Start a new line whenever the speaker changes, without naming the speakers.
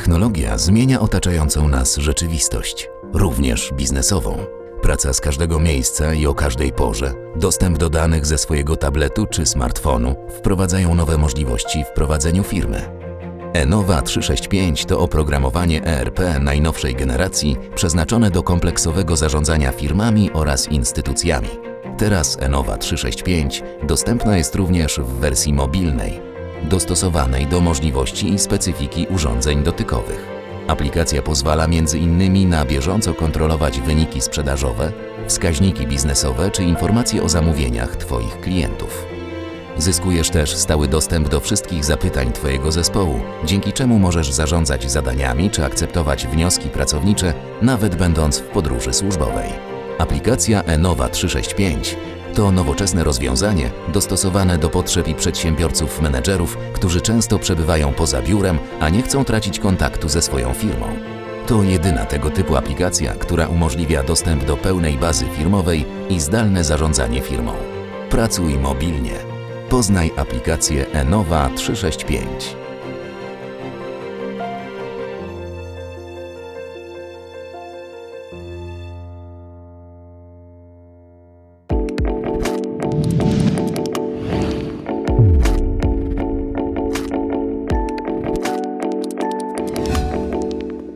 Technologia zmienia otaczającą nas rzeczywistość, również biznesową. Praca z każdego miejsca i o każdej porze, dostęp do danych ze swojego tabletu czy smartfonu wprowadzają nowe możliwości w prowadzeniu firmy. Enova 365 to oprogramowanie ERP najnowszej generacji przeznaczone do kompleksowego zarządzania firmami oraz instytucjami. Teraz Enova 365 dostępna jest również w wersji mobilnej, dostosowanej do możliwości i specyfiki urządzeń dotykowych. Aplikacja pozwala m.in. na bieżąco kontrolować wyniki sprzedażowe, wskaźniki biznesowe czy informacje o zamówieniach Twoich klientów. Zyskujesz też stały dostęp do wszystkich zapytań Twojego zespołu, dzięki czemu możesz zarządzać zadaniami czy akceptować wnioski pracownicze, nawet będąc w podróży służbowej. Aplikacja Enova 365 to nowoczesne rozwiązanie dostosowane do potrzeb i przedsiębiorców menedżerów, którzy często przebywają poza biurem, a nie chcą tracić kontaktu ze swoją firmą. To jedyna tego typu aplikacja, która umożliwia dostęp do pełnej bazy firmowej i zdalne zarządzanie firmą. Pracuj mobilnie. Poznaj aplikację Enova 365.